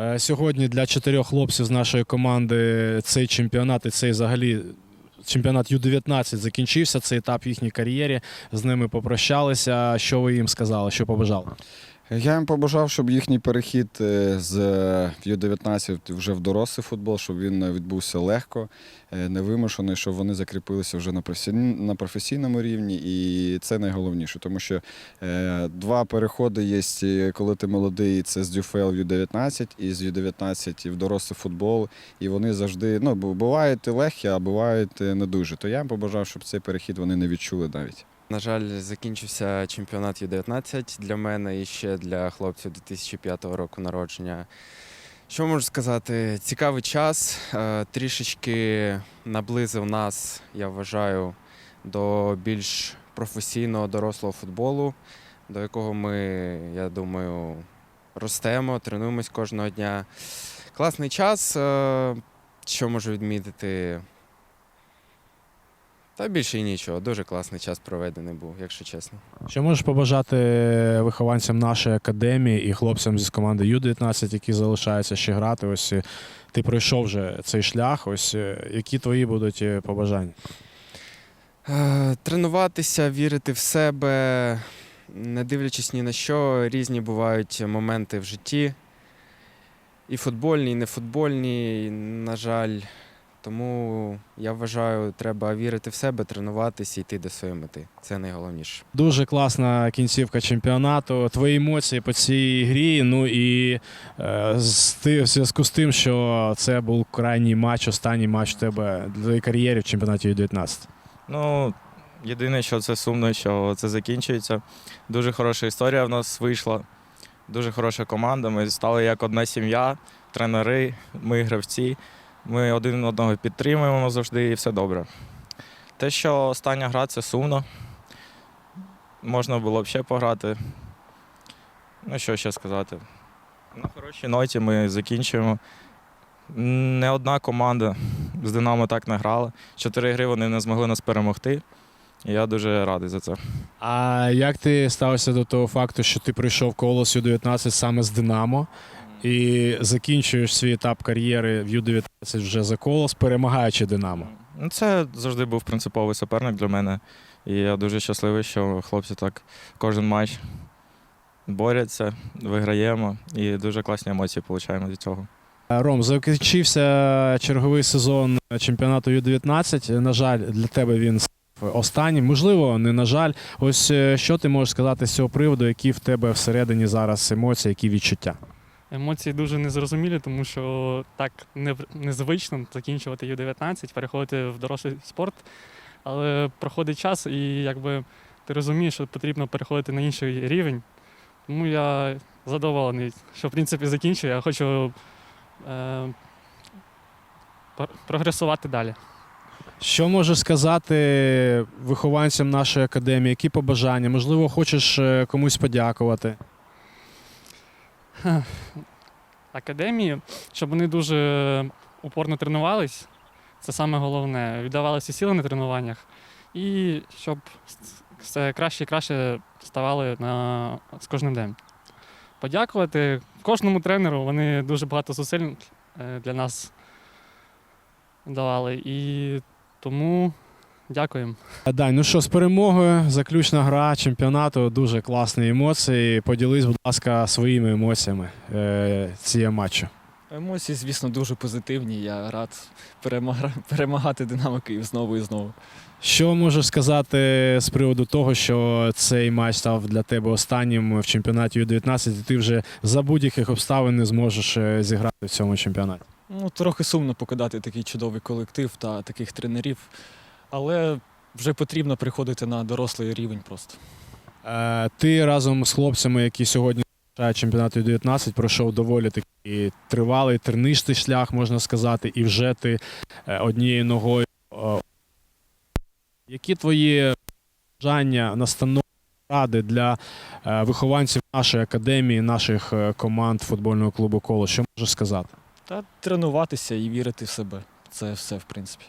Е, Сьогодні для чотирьох хлопців з нашої команди цей чемпіонат і цей взагалі чемпіонат Ю-19 закінчився. Цей етап в їхній кар'єрі. З ними попрощалися. Що ви їм сказали? Що побажали? Я їм побажав, щоб їхній перехід е, з Ю-19 вже в дорослий футбол, щоб він е, відбувся легко, е, невимушений, щоб вони закріпилися вже на професійному рівні. І це найголовніше, тому що е, два переходи є, е, коли ти молодий, це з ДЮФЛ в Ю-19 і з Ю-19 в дорослий футбол. І вони завжди ну, бу- бувають легкі, а бувають е, не дуже. То я їм побажав, щоб цей перехід вони не відчули навіть. На жаль, закінчився чемпіонат Ю-19 для мене і ще для хлопців 2005 року народження. Що можу сказати? Цікавий час. е, Трішечки наблизив нас, я вважаю, до більш професійного дорослого футболу, до якого ми, я думаю, ростемо, тренуємось кожного дня. Класний час. е, Що можу відмітити? Та більше і нічого. Дуже класний час проведений був, якщо чесно. Що можеш побажати вихованцям нашої академії і хлопцям з команди Ю-19, які залишаються ще грати? Ось е, ти пройшов вже цей шлях. Ось е, які твої будуть е, побажання? Тренуватися, вірити в себе, не дивлячись ні на що, різні бувають моменти в житті. І футбольні, і нефутбольні, і, на жаль. Тому я вважаю, треба вірити в себе, тренуватися і йти до своєї мети. Це найголовніше. Дуже класна кінцівка чемпіонату. Твої емоції по цій грі. Ну і е, в зв'язку з тим, що це був крайній матч, останній матч в тебе для кар'єри в чемпіонаті Ю-19. Ну, єдине, що це сумно, що це закінчується. Дуже хороша історія в нас вийшла. Дуже хороша команда. Ми стали як одна сім'я, тренери, ми гравці. Ми один одного підтримуємо завжди і все добре. Те, що остання гра, це сумно. Можна було б ще пограти. Ну, що ще сказати. На хорошій ноті ми закінчуємо. Не одна команда з Динамо так не грала. Чотири гри вони не змогли нас перемогти. Я дуже радий за це. А як ти ставишся до того факту, що ти прийшов колос Ю-19 саме з Динамо і закінчуєш свій етап кар'єри в Ю-19 вже за колос, перемагаючи Динамо? Ну, Це завжди був принциповий суперник для мене. І я дуже щасливий, що хлопці так кожен матч борються, виграємо і дуже класні емоції отримуємо від цього. Ром, закінчився черговий сезон чемпіонату Ю-19. На жаль, для тебе він став останнім. Можливо, не на жаль. Ось е, що ти можеш сказати з цього приводу, які в тебе всередині зараз емоції, які відчуття? Емоції дуже незрозумілі, тому що так незвично закінчувати Ю-19, переходити в дорослий спорт. Але проходить час, і якби ти розумієш, що потрібно переходити на інший рівень. Тому я задоволений, що в принципі закінчую. Я хочу е, прогресувати далі. Що можеш сказати вихованцям нашої академії? Які побажання? Можливо, хочеш е, комусь подякувати? Академії, щоб вони дуже упорно тренувались, це саме головне. Віддавалися сили на тренуваннях, і щоб все краще і краще ставали на, з кожним днем. Подякувати кожному тренеру, вони дуже багато зусиль е, для нас давали. І тому дякуємо. А, Дань, ну що, з перемогою, заключна гра чемпіонату, дуже класні емоції. Поділись, будь ласка, своїми емоціями е, цієї матчу. Емоції, звісно, дуже позитивні. Я рад перемагати Динамо Київ знову і знову. Що можеш сказати з приводу того, що цей матч став для тебе останнім в чемпіонаті Ю-19, і ти вже за будь-яких обставин не зможеш е, зіграти в цьому чемпіонаті? Ну, трохи сумно покидати такий чудовий колектив та таких тренерів, але вже потрібно приходити на дорослий рівень просто. Е, Ти разом з хлопцями, які сьогодні залишають чемпіонат Ю-19, пройшов доволі такий тривалий, тернистий шлях, можна сказати, і вже ти е, однією ногою. Які твої бажання, настанови, ради для е, вихованців нашої академії, наших е, команд футбольного клубу Коло? Що можеш сказати? Та тренуватися і вірити в себе. Це все, в принципі.